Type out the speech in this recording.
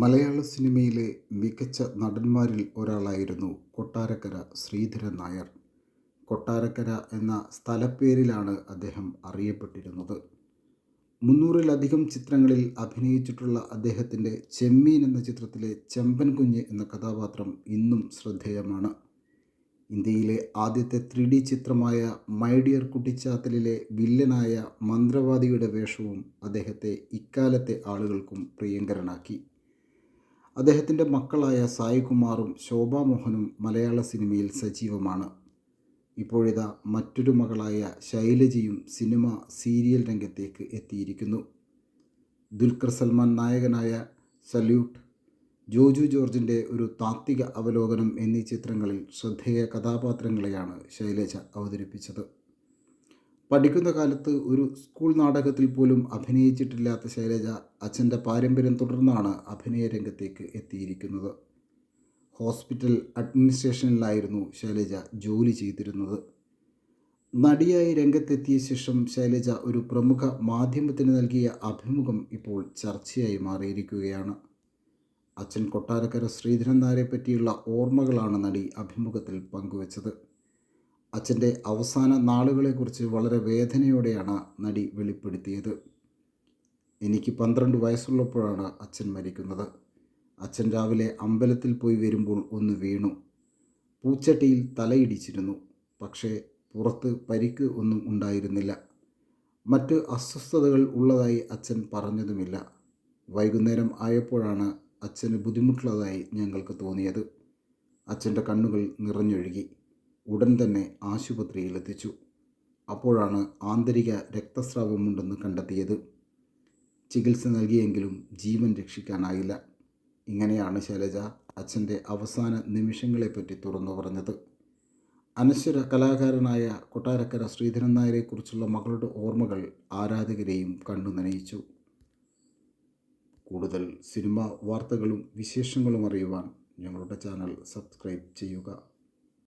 മലയാള സിനിമയിലെ മികച്ച നടന്മാരിൽ ഒരാളായിരുന്നു കൊട്ടാരക്കര ശ്രീധരൻ നായർ. കൊട്ടാരക്കര എന്ന സ്ഥലപ്പേരിലാണ് അദ്ദേഹം അറിയപ്പെട്ടിരുന്നത്. മുന്നൂറിലധികം ചിത്രങ്ങളിൽ അഭിനയിച്ചിട്ടുള്ള അദ്ദേഹത്തിന്റെ ചെമ്മീൻ എന്ന ചിത്രത്തിലെ ചെമ്പൻ കുഞ്ഞ് എന്ന കഥാപാത്രം ഇന്നും ശ്രദ്ധേയമാണ്. ഇന്ത്യയിലെ ആദ്യത്തെ ത്രീ ഡി ചിത്രമായ മൈഡിയർ കുട്ടിച്ചാത്തലിലെ വില്ലനായ മന്ത്രവാദിയുടെ വേഷവും അദ്ദേഹത്തെ ഇക്കാലത്തെ ആളുകൾക്കും പ്രിയങ്കരനാക്കി. അദ്ദേഹത്തിന്റെ മക്കളായ സായികുമാറും ശോഭാമോഹനും മലയാള സിനിമയിൽ സജീവമാണ്. ഇപ്പോഴിതാ മറ്റൊരു മകളായ ശൈലജയും സിനിമ സീരിയൽ രംഗത്തേക്ക് എത്തിയിരിക്കുന്നു. ദുൽഖർ സൽമാൻ നായകനായ സല്യൂട്ട് ജോജു ജോർജിന്റെ ഒരു താത്വിക അവലോകനം എന്നീ ചിത്രങ്ങളിൽ ശ്രദ്ധേയ കഥാപാത്രങ്ങളെയാണ് ശൈലജ അവതരിപ്പിച്ചത്. പഠിക്കുന്ന കാലത്ത് ഒരു സ്കൂൾ നാടകത്തിൽ പോലും അഭിനയിച്ചിട്ടില്ലാത്ത ശൈലജ അച്ഛന്റെ പാരമ്പര്യം തുടർന്നാണ് അഭിനയ രംഗത്തേക്ക് എത്തിയിരിക്കുന്നത്. ഹോസ്പിറ്റൽ അഡ്മിനിസ്ട്രേഷനിലായിരുന്നു ശൈലജ ജോലി ചെയ്തിരുന്നത്. നടിയായി രംഗത്തെത്തിയ ശേഷം ശൈലജ ഒരു പ്രമുഖ മാധ്യമത്തിന് നൽകിയ അഭിമുഖം ഇപ്പോൾ ചർച്ചയായി മാറിയിരിക്കുകയാണ്. അച്ഛൻ കൊട്ടാരക്കര ശ്രീധരൻ നായരെ പറ്റിയുള്ള ഓർമ്മകളാണ് നടി അഭിമുഖത്തിൽ പങ്കുവച്ചത്. അച്ഛന്റെ അവസാന നാളുകളെക്കുറിച്ച് വളരെ വേദനയോടെയാണ് നടി വെളിപ്പെടുത്തിയത്. എനിക്ക് പന്ത്രണ്ട് വയസ്സുള്ളപ്പോഴാണ് അച്ഛൻ മരിക്കുന്നത്. അച്ഛൻ രാവിലെ അമ്പലത്തിൽ പോയി വരുമ്പോൾ ഒന്ന് വീണു. പൂച്ചട്ടിയിൽ തലയിടിച്ചിരുന്നു. പക്ഷേ പുറത്ത് പരിക്ക് ഒന്നും ഉണ്ടായിരുന്നില്ല. മറ്റ് അസ്വസ്ഥതകൾ ഉള്ളതായി അച്ഛൻ പറഞ്ഞതുമില്ല. വൈകുന്നേരം ആയപ്പോഴാണ് അച്ഛന് ബുദ്ധിമുട്ടുള്ളതായി ഞങ്ങൾക്ക് തോന്നിയത്. അച്ഛന്റെ കണ്ണുകൾ നിറഞ്ഞൊഴുകി. ഉടൻ തന്നെ ആശുപത്രിയിൽ എത്തിച്ചു. അപ്പോഴാണ് ആന്തരിക രക്തസ്രാവമുണ്ടെന്ന് കണ്ടെത്തിയത്. ചികിത്സ നൽകിയെങ്കിലും ജീവൻ രക്ഷിക്കാനായില്ല. ഇങ്ങനെയാണ് ശൈലജ അച്ഛന്റെ അവസാന നിമിഷങ്ങളെപ്പറ്റി തുറന്നു പറഞ്ഞത്. അനശ്വര കലാകാരനായ കൊട്ടാരക്കര ശ്രീധരൻ നായരെക്കുറിച്ചുള്ള മകളുടെ ഓർമ്മകൾ ആരാധകരെയും കണ്ടു നനയിച്ചു. കൂടുതൽ സിനിമ വാർത്തകളും വിശേഷങ്ങളും അറിയുവാൻ ഞങ്ങളുടെ ചാനൽ സബ്സ്ക്രൈബ് ചെയ്യുക.